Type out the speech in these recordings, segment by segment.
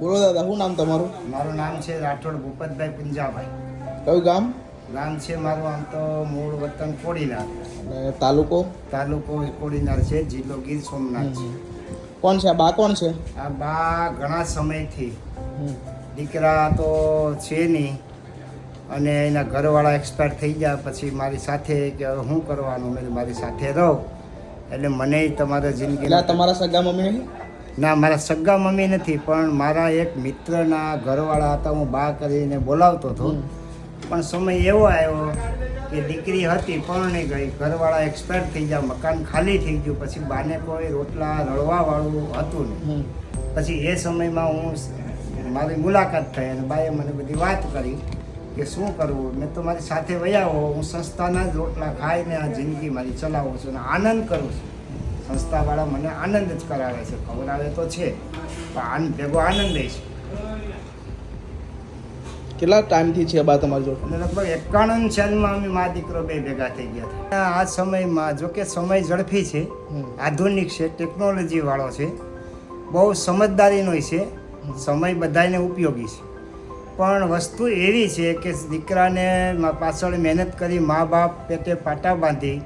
બોલો દાદા શું નામ તમારું? મારું નામ છે રાઠોડ ભૂપતભાઈ પુંજાભાઈ. કયું ગામ? ગામ છે મારું આમ તો મૂળ વતન કોડીનાર. અને તાલુકો? તાલુકો કોડીનાર છે જિલ્લો ગીર સોમનાથ છે. કોણ છે? બા કોણ છે? આ બા ઘણા સમયથી દીકરા તો છે નહીં. અને એના ઘરવાળા એક્સપાયર થઈ ગયા પછી મારી સાથે કે હવે શું કરવાનું? મેં મારી સાથે રહો. એટલે મને તમારા જિંદગી તમારા સગા મમ્મી નહીં? ના મારા સગા મમ્મી નથી પણ મારા એક મિત્રના ઘરવાળા હતા હું બા કરીને બોલાવતો હતો. પણ સમય એવો આવ્યો કે દીકરી હતી પરણી ગઈ. ઘરવાળા એક્સપાયર થઈ ગયા મકાન ખાલી થઈ ગયું. પછી બાને કોઈ રોટલા રળવાવાળું હતું નહીં. પછી એ સમયમાં હું મારી મુલાકાત થઈ અને બાએ મને બધી વાત કરી કે શું કરવું? મેં તો મારી સાથે વયાવો હું સંસ્થાના જ રોટલા ખાઈને આ જિંદગી મારી ચલાવું છું અને આનંદ કરું છું. સંસ્થાવાળા મને આનંદ જ કરાવે છે. ખવડાવે તો છે. પણ ભેગો આનંદ છે. કેટલા ટાઈમથી છે બા તમારી જોડે? લગભગ એકાણું સાલમાં અમે મા દીકરો બે ભેગા થઈ ગયા હતા. આ સમયમાં જો કે સમય ઝડપી છે. આધુનિક છે ટેકનોલોજી વાળો છે. બહુ સમજદારીનો છે. સમય બધાને ઉપયોગી છે. પણ વસ્તુ એવી છે કે દીકરાને પાછળ મહેનત કરી મા બાપ પેટે પાટા બાંધી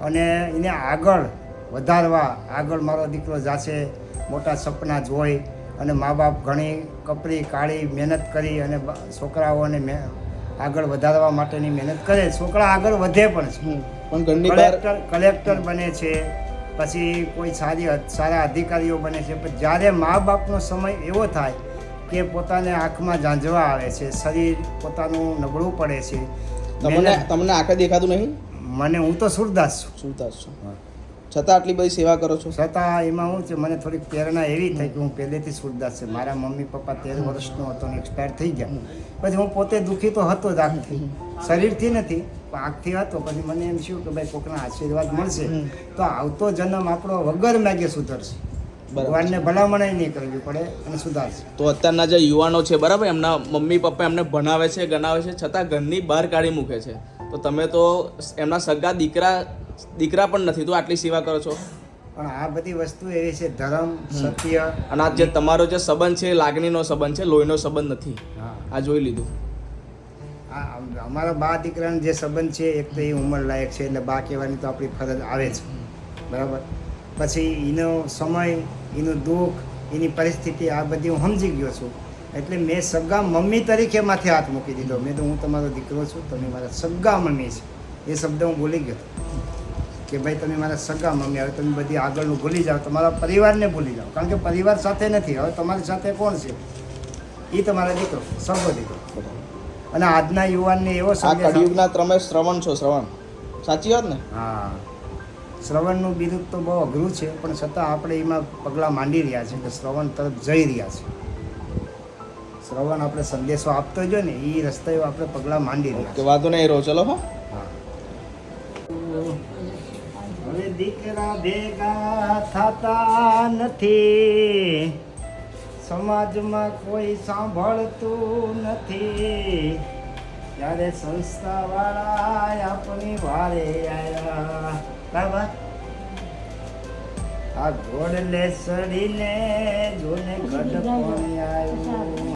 અને એને આગળ વધારવા આગળ મારો દીકરો જાશે મોટા સપના જોઈ અને મા બાપ ઘણી કપરી કાળી મહેનત કરી અને છોકરાઓને આગળ વધારવા માટેની મહેનત કરે. છોકરા આગળ વધે પણ કલેક્ટર કલેક્ટર બને છે પછી કોઈ સારી સારા અધિકારીઓ બને છે. પણ જ્યારે મા બાપનો સમય એવો થાય કે પોતાને આંખમાં ઝાંઝવા આવે છે શરીર પોતાનું નબળું પડે છે તમને તમને આંખે દેખાતું નહીં? મને હું તો સુરદાસ છું. સુરદાસ છો. છતાં આટલી બધી સેવા કરો છો? છતાં એમાં હું છે મને થોડીક પ્રેરણા એવી થઈ કે હું પહેલેથી સુરદાસ છે. મારા મમ્મી પપ્પા તેર વર્ષનો હતો ને એક્સપાયર થઈ ગયા. પછી હું પોતે દુઃખી તો હતો જ આંખથી શરીરથી નથી પણ આંખથી હતો. પછી મને એમ થયું કે ભાઈ કોકના આશીર્વાદ મળશે. તો આવતો જન્મ આપણો વગર માગે સુધરશે. ભગવાનને ભલામણ નહીં કરવી પડે અને સુધારશે. તો અત્યારના જે યુવાનો છે બરાબર એમના મમ્મી પપ્પા એમને ભણાવે છે ગણાવે છે છતાં ઘરની બહાર કાઢી મૂકે છે. તો તમે તો એમના સગા દીકરા દીકરા પણ નથી તો આટલી સેવા કરો છો. પણ આ બધી વસ્તુ એવી છે ધર્મ સત્ય. અને આ જે તમારો જે સંબંધ છે લાગણીનો સંબંધ છે લોહીનો સંબંધ નથી. આ જોઈ લીધું. અમારા બા દીકરાનો જે સંબંધ છે એક તો એ ઉંમર લાયક છે એટલે બા કહેવાની તો આપણી ફરજ આવે છે બરાબર? પછી એનો સમય એનું દુઃખ એની પરિસ્થિતિ આ બધી હું સમજી ગયો છું. એટલે મેં સગા મમ્મી તરીકે માથે હાથ મૂકી દીધો. મેં તો હું તમારો દીકરો છું તમે મારા સગા મમ્મી છે. એ શબ્દ હું ભૂલી ગયો. કે ભાઈ તમે મારા સગા મમ્મી હવે તમે બધી આગળનું ભૂલી જાઓ તમારા પરિવારને ભૂલી જાઓ. કારણ કે પરિવાર સાથે નથી હવે તમારી સાથે કોણ છે? એ તમારા દીકરો સગો દીકરો. અને આજના યુવાનને એવો આ કળિયુગના તમે શ્રવણ છો શ્રવણ. સાચી વાત ને? હા. શ્રવણનું બિરુદ તો બહુ અઘરું છે પણ છતાં આપણે એમાં પગલાં માંડી રહ્યા છે કે શ્રવણ તરફ જઈ રહ્યા છે. શ્રવણ આપણે સંદેશો આપતો જો ને એ રસ્તે આપણે પગલાં માંડી રહ્યા વાંધો નહીં રહો ચલો હો. દીકરા ભેગા થતા નથી. સમાજમાં કોઈ સાંભળતું નથી. ત્યારે સંસ્થાવાળા આપણી વારે આવ્યા બરાબર? આ ઘોડલે સડીને જોને ગઢ પણ આવ્યું?